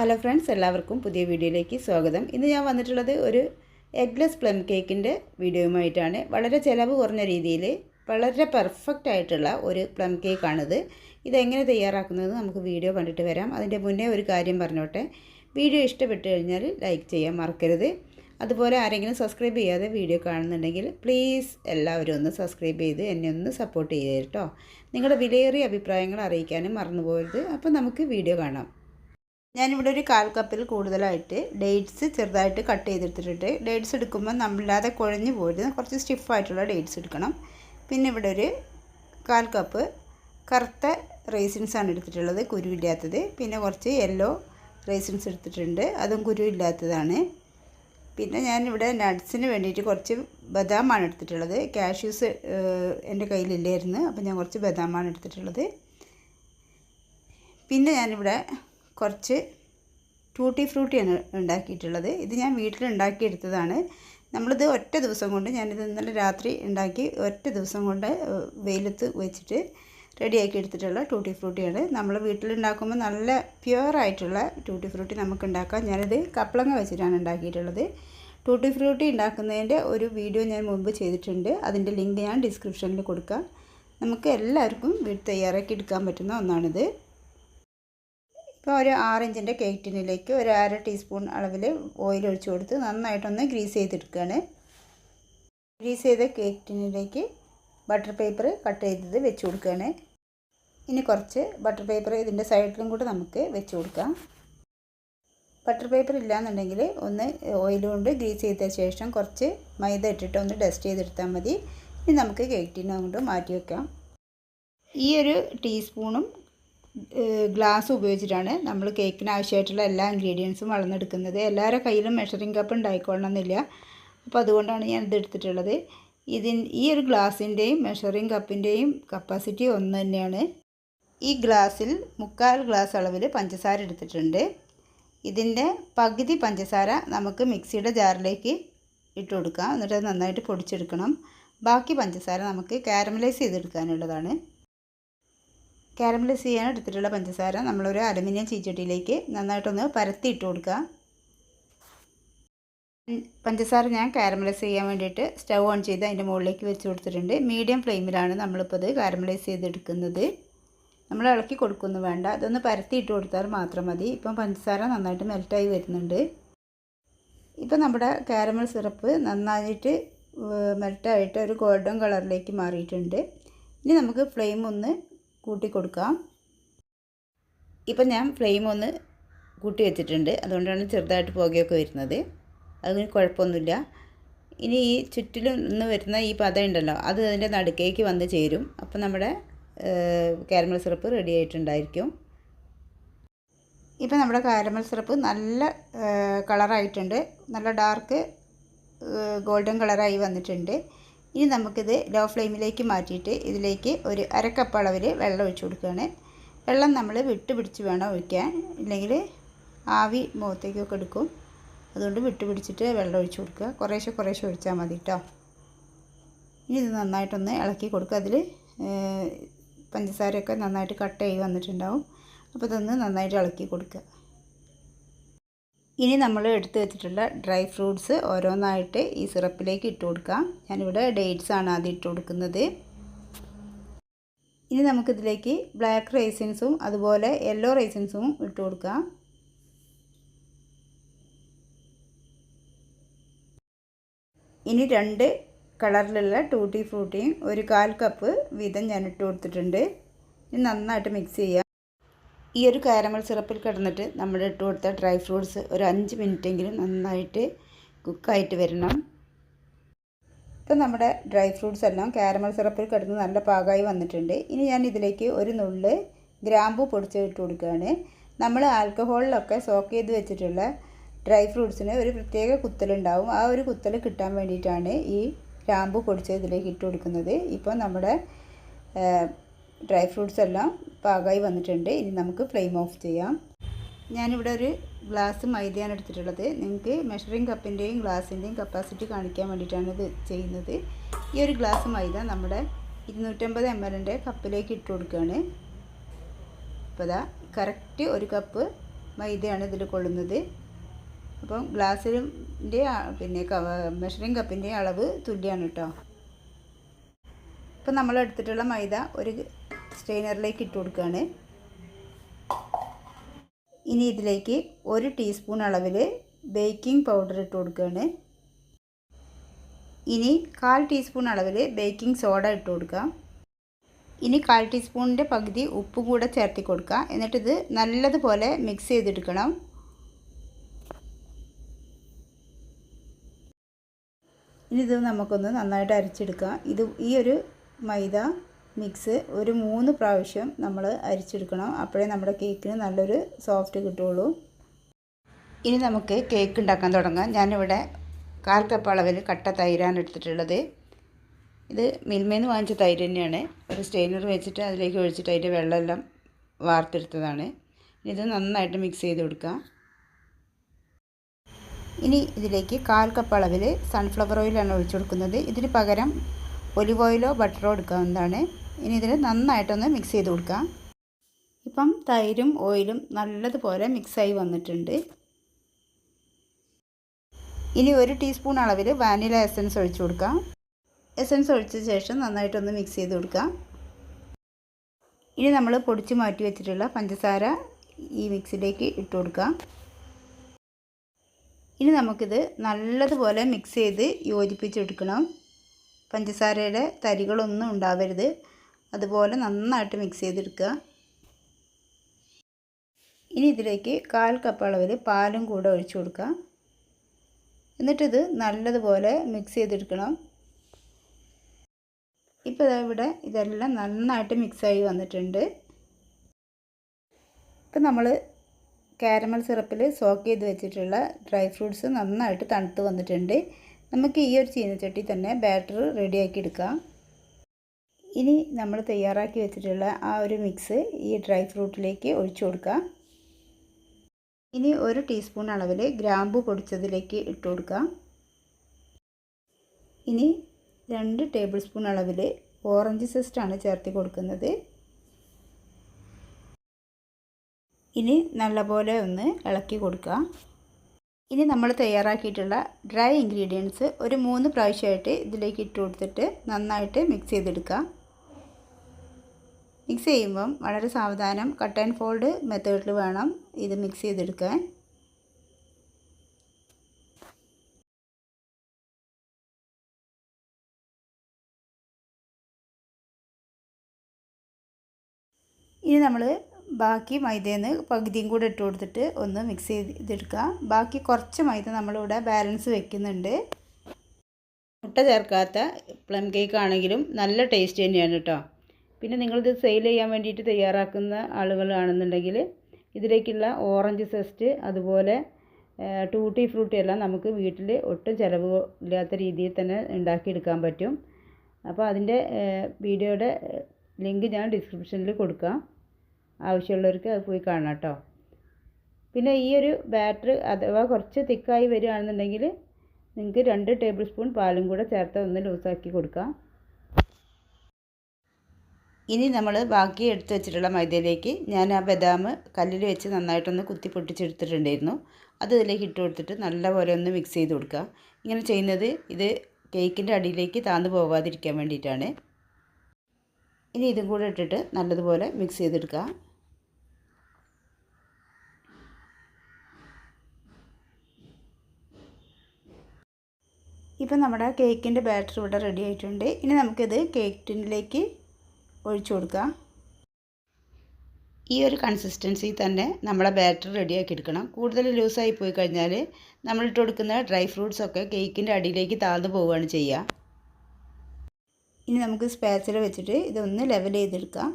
Hello friends എല്ലാവർക്കും പുതിയ വീഡിയോയിലേക്ക് സ്വാഗതം. ഇന്ന് ഞാൻ വന്നിട്ടുള്ളത് ഒരു എഗ്ലെസ് പ്ലം കേക്കിന്റെ വീഡിയോയുമായിട്ടാണ്. വളരെ ചിലവ് കുറഞ്ഞ രീതിയിൽ വളരെ പെർഫെക്റ്റ് ആയിട്ടുള്ള ഒരു പ്ലം കേക്കാണിത് ഇതെങ്ങനെ തയ്യാറാക്കുന്നത് നമുക്ക് വീഡിയോ കണ്ടിട്ട് വരാം. അതിന്റെ മുന്നേ ഒരു കാര്യം പറഞ്ഞോട്ടെ. വീഡിയോ ഇഷ്ടപ്പെട്ട് കഴിഞ്ഞാൽ ലൈക്ക് ചെയ്യാൻ മറക്കരുത്. അതുപോലെ ആരെങ്കിലും സബ്സ്ക്രൈബ് ചെയ്യാതെ വീഡിയോ കാണുന്നുണ്ടെങ്കിൽ പ്ലീസ് എല്ലാവരും ഒന്ന് സബ്സ്ക്രൈബ് ചെയ്ത് എന്നെ ഒന്ന് സപ്പോർട്ട് ചെയ്യുക കേട്ടോ. നിങ്ങളുടെ വിലയേറിയ അഭിപ്രായങ്ങൾ അറിയിക്കാനും മറന്നു അപ്പോൾ നമുക്ക് വീഡിയോ കാണാം. ഞാനിവിടെ ഒരു കാൽ കപ്പിൽ കൂടുതലായിട്ട് ഡേറ്റ്സ് ചെറുതായിട്ട് കട്ട് ചെയ്തെടുത്തിട്ടുണ്ട്. ഡേറ്റ്സ് എടുക്കുമ്പോൾ നമ്മളില്ലാതെ കുഴഞ്ഞു പോരുത്. കുറച്ച് സ്റ്റിഫായിട്ടുള്ള ഡേറ്റ്സ് എടുക്കണം. പിന്നെ ഇവിടെ ഒരു കാൽ കപ്പ് കറുത്ത റേസിൻസ് ആണ് എടുത്തിട്ടുള്ളത്. കുരുവില്ലാത്തത് പിന്നെ കുറച്ച് യെല്ലോ റേസിൻസ് എടുത്തിട്ടുണ്ട്. അതും കുരുവില്ലാത്തതാണ് പിന്നെ ഞാനിവിടെ നട്ട്സിന് വേണ്ടിയിട്ട് കുറച്ച് ബദാമാണ് എടുത്തിട്ടുള്ളത്. കാഷ്യൂസ് എന്റെ കയ്യിലില്ലായിരുന്നു. അപ്പോൾ ഞാൻ കുറച്ച് ബദാമാണ് എടുത്തിട്ടുള്ളത്. പിന്നെ ഞാനിവിടെ കുറച്ച് ടൂട്ടി ഫ്രൂട്ടിയാണ് ഉണ്ടാക്കിയിട്ടുള്ളത്. ഇത് ഞാൻ വീട്ടിൽ ഉണ്ടാക്കിയെടുത്തതാണ്. നമ്മളിത് ഒറ്റ ദിവസം കൊണ്ട് ഞാനിത് ഇന്നലെ രാത്രി ഉണ്ടാക്കി ഒറ്റ ദിവസം കൊണ്ട് വെയിലത്ത് വെച്ചിട്ട് റെഡിയാക്കി എടുത്തിട്ടുള്ള ടൂട്ടി ഫ്രൂട്ടിയാണ് നമ്മൾ വീട്ടിലുണ്ടാക്കുമ്പോൾ നല്ല പ്യുവറായിട്ടുള്ള ടൂട്ടി ഫ്രൂട്ടി നമുക്ക് ഉണ്ടാക്കാം. ഞാനിത് കപ്പളങ്ങ വെച്ചിട്ടാണ് ഉണ്ടാക്കിയിട്ടുള്ളത്. ടൂട്ടി ഫ്രൂട്ടി ഉണ്ടാക്കുന്നതിന്റെ ഒരു വീഡിയോ ഞാൻ മുമ്പ് ചെയ്തിട്ടുണ്ട്. അതിന്റെ ലിങ്ക് ഞാൻ ഡിസ്ക്രിപ്ഷനിൽ കൊടുക്കാം. നമുക്ക് എല്ലാവർക്കും വീട്ടിൽ തയ്യാറാക്കി എടുക്കാൻ പറ്റുന്ന ഒന്നാണിത്. ഇപ്പോൾ ഒരു ആറിഞ്ചിന്റെ ടിന്നിലേക്ക് ഒരു അര ടീസ്പൂൺ അളവിൽ ഓയിൽ ഒഴിച്ചു കൊടുത്ത് നന്നായിട്ടൊന്ന് ഗ്രീസ് ചെയ്തെടുക്കുകയാണ്. ഗ്രീസ് ചെയ്ത കേക്ക് ടിന്നിലേക്ക് ബട്ടർ പേപ്പർ കട്ട് ചെയ്തത് വെച്ച് കൊടുക്കുകയാണ്. ഇനി കുറച്ച് ബട്ടർ പേപ്പർ ഇതിന്റെ സൈഡിലും കൂടെ നമുക്ക് വെച്ച് കൊടുക്കാം. ബട്ടർ പേപ്പർ ഇല്ലയെന്നുണ്ടെങ്കിൽ ഒന്ന് ഓയിൽ കൊണ്ട് ഗ്രീസ് ചെയ്ത ശേഷം കുറച്ച് മൈദ ഇട്ടിട്ട് ഒന്ന് ഡസ്റ്റ് ചെയ്തെടുത്താൽ മതി. ഇനി നമുക്ക് കേക്ക് ടിന്ന് കൊണ്ട് മാറ്റി വെക്കാം. ഈ ഒരു ടീസ്പൂണും ഗ്ലാസ് ഉപയോഗിച്ചിട്ടാണ് നമ്മൾ കേക്കിന് ആവശ്യമായിട്ടുള്ള എല്ലാ ഇൻഗ്രീഡിയൻസും വളർന്നെടുക്കുന്നത്. എല്ലാവരുടെ കയ്യിലും മെഷറിംഗ് കപ്പ് ഉണ്ടായിക്കൊള്ളണമെന്നില്ല. അപ്പോൾ അതുകൊണ്ടാണ് ഞാൻ ഇത് എടുത്തിട്ടുള്ളത്. ഇതിൻ ഈ ഒരു ഗ്ലാസിന്റെയും മെഷറിംഗ് കപ്പിന്റെയും കപ്പാസിറ്റി ഒന്ന് തന്നെയാണ്. ഈ ഗ്ലാസ്സിൽ മുക്കാൽ ഗ്ലാസ് അളവിൽ പഞ്ചസാര എടുത്തിട്ടുണ്ട്. ഇതിന്റെ പകുതി പഞ്ചസാര നമുക്ക് മിക്സിയുടെ ജാറിലേക്ക് ഇട്ട് കൊടുക്കാം. എന്നിട്ട് നന്നായിട്ട് പൊടിച്ചെടുക്കണം. ബാക്കി പഞ്ചസാര നമുക്ക് കാരമലൈസ് ചെയ്തെടുക്കാനുള്ളതാണ്. കാരമലൈസ് ചെയ്യാൻ എടുത്തിട്ടുള്ള പഞ്ചസാര നമ്മളൊരു അലുമിനിയം ചീച്ചട്ടിയിലേക്ക് നന്നായിട്ടൊന്ന് പരത്തി ഇട്ട് കൊടുക്കുക പഞ്ചസാര ഞാൻ കാരമലൈസ് ചെയ്യാൻ വേണ്ടിയിട്ട് സ്റ്റൗ ഓൺ ചെയ്ത് അതിന്റെ മുകളിലേക്ക് വെച്ച് കൊടുത്തിട്ടുണ്ട്. മീഡിയം ഫ്ലെയിമിലാണ് നമ്മളിപ്പോൾ ഇത് കാരമലൈസ് ചെയ്തെടുക്കുന്നത്. നമ്മൾ ഇളക്കി കൊടുക്കുന്നു വേണ്ട. അതൊന്ന് പരത്തി ഇട്ട് കൊടുത്താൽ മാത്രം മതി. ഇപ്പം പഞ്ചസാര നന്നായിട്ട് മെൽറ്റായി വരുന്നുണ്ട്. ഇപ്പം നമ്മുടെ കാരമൽ സിറപ്പ് നന്നായിട്ട് മെൽറ്റായിട്ട് ഒരു ഗോൾഡൻ കളറിലേക്ക് മാറിയിട്ടുണ്ട്. ഇനി നമുക്ക് ഫ്ലെയിം ഒന്ന് കൂട്ടി കൊടുക്കാം ഇപ്പം ഞാൻ ഫ്ലെയിം ഒന്ന് കൂട്ടി വെച്ചിട്ടുണ്ട്. അതുകൊണ്ടാണ് ചെറുതായിട്ട് പുകയൊക്കെ വരുന്നത്. അതിന് കുഴപ്പമൊന്നുമില്ല. ഇനി ഈ ചുറ്റിലും നിന്ന് വരുന്ന ഈ പത ഉണ്ടല്ലോ അത് അതിന്റെ നടുക്കേക്ക് വന്ന് ചേരും. അപ്പോൾ നമ്മുടെ കാരമൽ സിറപ്പ് റെഡി ആയിട്ടുണ്ടായിരിക്കും. ഇപ്പം നമ്മുടെ കാരമൽ സിറപ്പ് നല്ല കളറായിട്ടുണ്ട് നല്ല ഡാർക്ക് ഗോൾഡൻ കളറായി വന്നിട്ടുണ്ട്. ഇനി നമുക്കിത് ലോ ഫ്ലെയിമിലേക്ക് മാറ്റിയിട്ട് ഇതിലേക്ക് ഒരു അരക്കപ്പ് അളവിൽ വെള്ളം ഒഴിച്ചു കൊടുക്കുകയാണ്. വെള്ളം നമ്മൾ വിട്ട് പിടിച്ച് വേണം ഒഴിക്കാൻ. ഇല്ലെങ്കിൽ ആവി മുഖത്തേക്കൊക്കെ എടുക്കും. അതുകൊണ്ട് വിട്ട് പിടിച്ചിട്ട് വെള്ളം ഒഴിച്ചു കൊടുക്കുക. കുറേശ്ശെ കുറേശ്ശെ ഒഴിച്ചാൽ മതി കേട്ടോ ഇനി ഇത് നന്നായിട്ടൊന്ന് ഇളക്കി കൊടുക്കുക. അതിൽ പഞ്ചസാരയൊക്കെ നന്നായിട്ട് കട്ട് ചെയ്ത് വന്നിട്ടുണ്ടാവും. അപ്പോൾ ഇതൊന്ന് നന്നായിട്ട് ഇളക്കി കൊടുക്കുക. ഇനി നമ്മൾ എടുത്തു വെച്ചിട്ടുള്ള ഡ്രൈ ഫ്രൂട്ട്സ് ഓരോന്നായിട്ട് ഈ സിറപ്പിലേക്ക് ഇട്ട് കൊടുക്കാം. ഞാനിവിടെ ഡേറ്റ്സ് ആണ് ആദ്യം ഇട്ട് കൊടുക്കുന്നത്. ഇനി നമുക്കിതിലേക്ക് ബ്ലാക്ക് റൈസിൻസും അതുപോലെ യെല്ലോ റൈസിൻസും ഇട്ട് കൊടുക്കാം. ഇനി രണ്ട് കളറിലുള്ള ടൂട്ടി ഫ്രൂട്ടിയും ഒരു കാൽ കപ്പ് വീതം ഞാൻ ഇട്ട് കൊടുത്തിട്ടുണ്ട്. ഇനി നന്നായിട്ട് മിക്സ് ചെയ്യാം. ഈ ഒരു കാരമൽ സിറപ്പിൽ കിടന്നിട്ട് നമ്മൾ ഇട്ട് കൊടുത്ത ഡ്രൈ ഫ്രൂട്ട്സ് ഒരു അഞ്ച് മിനിറ്റെങ്കിലും നന്നായിട്ട് കുക്കായിട്ട് വരണം. ഇപ്പം നമ്മുടെ ഡ്രൈ ഫ്രൂട്ട്സ് എല്ലാം കാരമൽ സിറപ്പിൽ കിടന്ന് നല്ല പാകമായി വന്നിട്ടുണ്ട്. ഇനി ഞാൻ ഇതിലേക്ക് ഒരു നുള്ള് ഗ്രാമ്പു പൊടിച്ച് ഇട്ട് കൊടുക്കുകയാണ്. നമ്മൾ ആൽക്കഹോളിലൊക്കെ സോക്ക് ചെയ്ത് വെച്ചിട്ടുള്ള ഡ്രൈ ഫ്രൂട്ട്സിന് ഒരു പ്രത്യേക കുത്തലുണ്ടാവും. ആ ഒരു കുത്തൽ കിട്ടാൻ വേണ്ടിയിട്ടാണ് ഈ ഗ്രാമ്പു പൊടിച്ച് ഇതിലേക്ക് ഇട്ട് കൊടുക്കുന്നത്. ഇപ്പോൾ നമ്മുടെ ഡ്രൈ ഫ്രൂട്ട്സ് എല്ലാം പാകമായി വന്നിട്ടുണ്ട്. ഇനി നമുക്ക് ഫ്ലെയിം ഓഫ് ചെയ്യാം. ഞാനിവിടെ ഒരു ഗ്ലാസ് മൈദയാണ് എടുത്തിട്ടുള്ളത്. നിങ്ങൾക്ക് മെഷറിംഗ് കപ്പിന്റെയും ഗ്ലാസിന്റെയും കപ്പാസിറ്റി കാണിക്കാൻ വേണ്ടിയിട്ടാണ് ഇത് ചെയ്യുന്നത്. ഈ ഒരു ഗ്ലാസ് മൈദ നമ്മുടെ ഇരുന്നൂറ്റമ്പത് എം എല്ലിന്റെ കപ്പിലേക്ക് ഇട്ട് കൊടുക്കുകയാണ്. അപ്പോൾ ഇതാ കറക്റ്റ് ഒരു കപ്പ് മൈദയാണ് ഇതിൽ കൊള്ളുന്നത്. അപ്പം ഗ്ലാസ്സിന്റെ പിന്നെ മെഷറിംഗ് കപ്പിന്റെ അളവ് തുല്യമാണ് കേട്ടോ. ഇപ്പം നമ്മൾ എടുത്തിട്ടുള്ള മൈദ ഒരു സ്ട്രെയിനറിലേക്ക് ഇട്ട് കൊടുക്കുകയാണ്. ഇനി ഇതിലേക്ക് ഒരു ടീസ്പൂൺ അളവിൽ ബേക്കിംഗ് പൗഡർ ഇട്ട് കൊടുക്കുകയാണ്. ഇനി കാൽ ടീസ്പൂൺ അളവിൽ ബേക്കിംഗ് സോഡ ഇട്ട് കൊടുക്കുക. ഇനി കാൽ ടീസ്പൂണിന്റെ പകുതി ഉപ്പ് കൂടെ ചേർത്തി കൊടുക്കുക. എന്നിട്ടിത് നല്ലതുപോലെ മിക്സ് ചെയ്തെടുക്കണം. ഇനി ഇത് നമുക്കൊന്ന് നന്നായിട്ട് അരച്ചെടുക്കാം. ഇത് ഈ ഒരു മൈദ മിക്സ് ഒരു മൂന്ന് പ്രാവശ്യം നമ്മൾ അരിച്ചെടുക്കണം. അപ്പോഴേ നമ്മുടെ കേക്കിന് നല്ലൊരു സോഫ്റ്റ് കിട്ടുള്ളൂ ഇനി നമുക്ക് കേക്ക് ഉണ്ടാക്കാൻ തുടങ്ങാം. ഞാനിവിടെ കാൽ കപ്പ് അളവിൽ കട്ട തൈരാണ് എടുത്തിട്ടുള്ളത്. ഇത് മിൽമേന്ന് വാങ്ങിച്ച തൈര് തന്നെയാണ്. ഒരു സ്റ്റെയിനർ വെച്ചിട്ട് അതിലേക്ക് ഒഴിച്ചിട്ട് അതിന്റെ വെള്ളമെല്ലാം വാർത്തെടുത്തതാണ്. ഇത് നന്നായിട്ട് മിക്സ് ചെയ്ത് കൊടുക്കുക ഇനി ഇതിലേക്ക് കാൽ കപ്പ് അളവിൽ സൺഫ്ലവർ ഓയിലാണ് ഒഴിച്ചു കൊടുക്കുന്നത്. ഇതിന് പകരം ഒലിവ് ഓയിലോ ബട്ടറോ എടുക്കാവുന്നതാണ്. ഇനി ഇതിൽ നന്നായിട്ടൊന്ന് മിക്സ് ചെയ്ത് കൊടുക്കാം. ഇപ്പം തൈരും ഓയിലും നല്ലതുപോലെ മിക്സായി വന്നിട്ടുണ്ട്. ഇനി ഒരു ടീസ്പൂൺ അളവിൽ വാനില എസൻസ് ഒഴിച്ചു കൊടുക്കാം. എസൻസ് ഒഴിച്ച ശേഷം നന്നായിട്ടൊന്ന് മിക്സ് ചെയ്ത് കൊടുക്കാം. ഇനി നമ്മൾ പൊടിച്ച് മാറ്റി വെച്ചിട്ടുള്ള പഞ്ചസാര ഈ മിക്സിലേക്ക് ഇട്ട് കൊടുക്കാം. ഇനി നമുക്കിത് നല്ലതുപോലെ മിക്സ് ചെയ്ത് യോജിപ്പിച്ചെടുക്കണം പഞ്ചസാരയുടെ തരികളൊന്നും ഉണ്ടാവരുത്. അതുപോലെ നന്നായിട്ട് മിക്സ് ചെയ്തെടുക്കുക. ഇനി ഇതിലേക്ക് കാൽ കപ്പ് അളവിൽ പാലും കൂടെ ഒഴിച്ചു കൊടുക്കുക. എന്നിട്ടിത് നല്ലതുപോലെ മിക്സ് ചെയ്തെടുക്കണം. ഇപ്പോൾ ഇവിടെ ഇതെല്ലാം നന്നായിട്ട് മിക്സായി വന്നിട്ടുണ്ട്. ഇപ്പം നമ്മൾ കാരമൽ സിറപ്പിൽ സോക്ക് ചെയ്ത് വെച്ചിട്ടുള്ള ഡ്രൈ ഫ്രൂട്ട്സ് നന്നായിട്ട് തണുത്ത് വന്നിട്ടുണ്ട്. നമുക്ക് ഈ ഒരു ചീനച്ചട്ടി തന്നെ ബാറ്റർ റെഡിയാക്കി എടുക്കാം. ഇനി നമ്മൾ തയ്യാറാക്കി വെച്ചിട്ടുള്ള ആ ഒരു മിക്സ് ഈ ഡ്രൈ ഫ്രൂട്ടിലേക്ക് ഒഴിച്ചു കൊടുക്കുക. ഇനി ഒരു ടീസ്പൂൺ അളവിൽ ഗ്രാമ്പു പൊടിച്ചതിലേക്ക് ഇട്ട് കൊടുക്കുക. ഇനി രണ്ട് ടേബിൾ സ്പൂൺ അളവിൽ ഓറഞ്ച് സിസ്റ്റാണ് ചേർത്തി കൊടുക്കുന്നത്. ഇനി നല്ലപോലെ ഒന്ന് ഇളക്കി കൊടുക്കുക. ഇനി നമ്മൾ തയ്യാറാക്കിയിട്ടുള്ള ഡ്രൈ ഇൻഗ്രീഡിയൻസ് ഒരു മൂന്ന് പ്രാവശ്യമായിട്ട് ഇതിലേക്ക് ഇട്ട് കൊടുത്തിട്ട് നന്നായിട്ട് മിക്സ് ചെയ്തെടുക്കുക. മിക്സ് ചെയ്യുമ്പം വളരെ സാവധാനം കട്ട് ആൻഡ് ഫോൾഡ് മെത്തേഡിൽ വേണം ഇത് മിക്സ് ചെയ്തെടുക്കാൻ. ഇനി നമ്മൾ ബാക്കി മൈദയിൽ പകുതിയും കൂടെ ഇട്ട് കൊടുത്തിട്ട് ഒന്ന് മിക്സ് ചെയ്തെടുക്കുക ബാക്കി കുറച്ച് മൈദ നമ്മളിവിടെ ബാലൻസ് വെക്കുന്നുണ്ട്. മുട്ട ചേർക്കാത്ത പ്ലം കേക്ക് ആണെങ്കിലും നല്ല ടേസ്റ്റ് തന്നെയാണ് കേട്ടോ പിന്നെ നിങ്ങളിത് സെയിൽ ചെയ്യാൻ വേണ്ടിയിട്ട് തയ്യാറാക്കുന്ന ആളുകളാണെന്നുണ്ടെങ്കിൽ ഇതിലേക്കുള്ള ഓറഞ്ച് സെസ്റ്റ് അതുപോലെ ടൂട്ടി ഫ്രൂട്ടി എല്ലാം നമുക്ക് വീട്ടിൽ ഒട്ടും ചിലവ് ഇല്ലാത്ത രീതിയിൽ തന്നെ ഉണ്ടാക്കിയെടുക്കാൻ പറ്റും. അപ്പോൾ അതിന്റെ വീഡിയോയുടെ ലിങ്ക് ഞാൻ ഡിസ്ക്രിപ്ഷനിൽ കൊടുക്കാം. ആവശ്യമുള്ളവർക്ക് അത് പോയി കാണാം കേട്ടോ. പിന്നെ ഈ ഒരു ബാറ്റർ അഥവാ കുറച്ച് തിക്കായി വരികയാണെന്നുണ്ടെങ്കിൽ നിങ്ങൾക്ക് രണ്ട് ടേബിൾ സ്പൂൺ പാലും കൂടെ ചേർത്ത് ഒന്ന് ലൂസാക്കി കൊടുക്കാം. ഇനി നമ്മൾ ബാക്കി എടുത്ത് വെച്ചിട്ടുള്ള മൈദയിലേക്ക് ഞാൻ ആ ബദാം കല്ലിൽ വെച്ച് നന്നായിട്ടൊന്ന് കുത്തി പൊട്ടിച്ചെടുത്തിട്ടുണ്ടായിരുന്നു. അത് ഇതിലേക്ക് ഇട്ട് കൊടുത്തിട്ട് നല്ലപോലെ ഒന്ന് മിക്സ് ചെയ്ത് കൊടുക്കുക. ഇങ്ങനെ ചെയ്യുന്നത് ഇത് കേക്കിന്റെ അടിയിലേക്ക് താന്നു പോവാതിരിക്കാൻ വേണ്ടിയിട്ടാണ്. ഇനി ഇതും കൂടെ ഇട്ടിട്ട് നല്ലതുപോലെ മിക്സ് ചെയ്തെടുക്കുക. ഇപ്പം നമ്മുടെ കേക്കിന്റെ ബാറ്റർ ഇവിടെ റെഡി ആയിട്ടുണ്ട്. ഇനി നമുക്കിത് കേക്ക് ടിന്നിലേക്ക് ഒഴിച്ചു കൊടുക്കുക. ഈ ഒരു കൺസിസ്റ്റൻസി തന്നെ നമ്മളെ ബാറ്റർ റെഡിയാക്കി എടുക്കണം. കൂടുതൽ ലൂസായി പോയി കഴിഞ്ഞാൽ നമ്മളിട്ട് കൊടുക്കുന്ന ഡ്രൈ ഫ്രൂട്ട്സ് ഒക്കെ കേക്കിന്റെ അടിയിലേക്ക് താഴ്ന്നു പോവുകയാണ് ചെയ്യുക. ഇനി നമുക്ക് സ്പാച്ചിൽ വെച്ചിട്ട് ഇതൊന്ന് ലെവൽ ചെയ്തെടുക്കാം.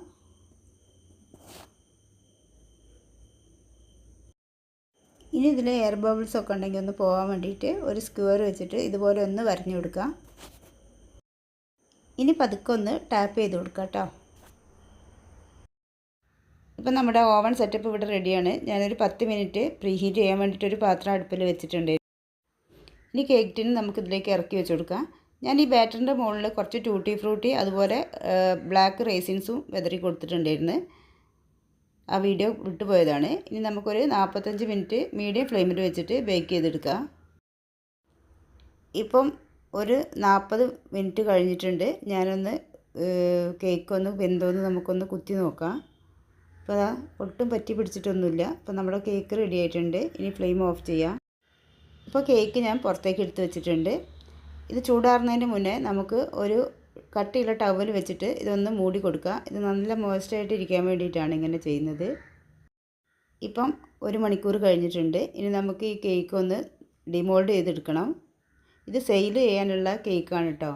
ഇനി ഇതിൽ എയർ ബബിൾസ് ഒക്കെ ഉണ്ടെങ്കിൽ ഒന്ന് പോകാൻ വേണ്ടിയിട്ട് ഒരു സ്ക്വയർ വെച്ചിട്ട് ഇതുപോലെ ഒന്ന് വരഞ്ഞു കൊടുക്കാം ഇനി പതുക്കെ ഒന്ന് ടാപ്പ് ചെയ്ത് കൊടുക്കാം കേട്ടോ. ഇപ്പം നമ്മുടെ ഓവൻ സെറ്റപ്പ് ഇവിടെ റെഡിയാണ് ഞാനൊരു പത്ത് മിനിറ്റ് പ്രീ ഹീറ്റ് ചെയ്യാൻ വേണ്ടിയിട്ട് ഒരു പാത്രം അടുപ്പിൽ വെച്ചിട്ടുണ്ട്. ഇനി കേക്ക് ടിന് നമുക്കിതിലേക്ക് ഇറക്കി വെച്ച് കൊടുക്കാം. ഞാൻ ഈ ബാറ്ററിന്റെ മുകളിൽ കുറച്ച് ടൂട്ടി ഫ്രൂട്ടി അതുപോലെ ബ്ലാക്ക് റേസിൻസും വെതറി കൊടുത്തിട്ടുണ്ടായിരുന്നു. ആ വീഡിയോ വിട്ടുപോയതാണ്. ഇനി നമുക്കൊരു നാൽപ്പത്തഞ്ച് മിനിറ്റ് മീഡിയം ഫ്ലെയിമിൽ വെച്ചിട്ട് ബേക്ക് ചെയ്തെടുക്കാം. ഇപ്പം ഒരു നാൽപ്പത് മിനിറ്റ് കഴിഞ്ഞിട്ടുണ്ട്. ഞാനൊന്ന് കേക്ക് ഒന്ന് വെന്തോന്ന് നമുക്കൊന്ന് കുത്തി നോക്കാം. അപ്പോൾ അതാ ഒട്ടും പറ്റി പിടിച്ചിട്ടൊന്നുമില്ല. അപ്പോൾ നമ്മുടെ കേക്ക് റെഡി ആയിട്ടുണ്ട്. ഇനി ഫ്ലെയിം ഓഫ് ചെയ്യാം. ഇപ്പോൾ കേക്ക് ഞാൻ പുറത്തേക്ക് എടുത്ത് വെച്ചിട്ടുണ്ട്. ഇത് ചൂടാറുന്നതിന് മുന്നേ നമുക്ക് ഒരു കട്ടിയുള്ള ടവൽ വെച്ചിട്ട് ഇതൊന്ന് മൂടി കൊടുക്കുക. ഇത് നല്ല മോയ്സ്റ്റായിട്ട് ഇരിക്കാൻ വേണ്ടിയിട്ടാണ് ഇങ്ങനെ ചെയ്യുന്നത്. ഇപ്പം ഒരു മണിക്കൂർ കഴിഞ്ഞിട്ടുണ്ട്. ഇനി നമുക്ക് ഈ കേക്ക് ഒന്ന് ഡിമോൾഡ് ചെയ്തെടുക്കണം. ഇത് സെയിൽ ചെയ്യാനുള്ള കേക്കാണ് കേട്ടോ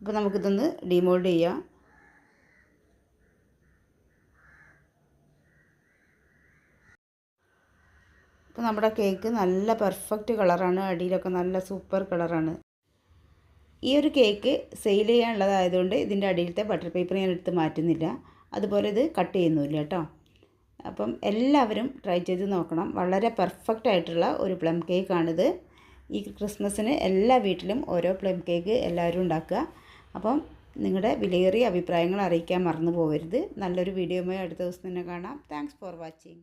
അപ്പോൾ നമുക്കിതൊന്ന് ഡിമോൾഡ് ചെയ്യാം. അപ്പോൾ നമ്മുടെ കേക്ക് നല്ല പെർഫെക്റ്റ് കളറാണ് അടിയിലൊക്കെ നല്ല സൂപ്പർ കളറാണ് ഈ ഒരു കേക്ക് സെയിൽ ചെയ്യാനുള്ളതായതുകൊണ്ട് ഇതിന്റെ അടിയിലത്തെ ബട്ടർ പേപ്പർ ഞാൻ എടുത്ത് മാറ്റുന്നില്ല. അതുപോലെ ഇത് കട്ട് ചെയ്യുന്നില്ല കേട്ടോ അപ്പം എല്ലാവരും ട്രൈ ചെയ്ത് നോക്കണം. വളരെ പെർഫെക്റ്റ് ആയിട്ടുള്ള ഒരു പ്ലം കേക്കാണിത് ഈ ക്രിസ്മസിന് എല്ലാ വീട്ടിലും ഓരോ പ്ലം കേക്ക് എല്ലാവരും ഉണ്ടാക്കുക. അപ്പം നിങ്ങളുടെ വിലയേറിയ അഭിപ്രായങ്ങൾ അറിയിക്കാൻ മറന്നു പോകരുത് നല്ലൊരു വീഡിയോയുമായി അടുത്ത ദിവസം തന്നെ കാണാം. Thanks for watching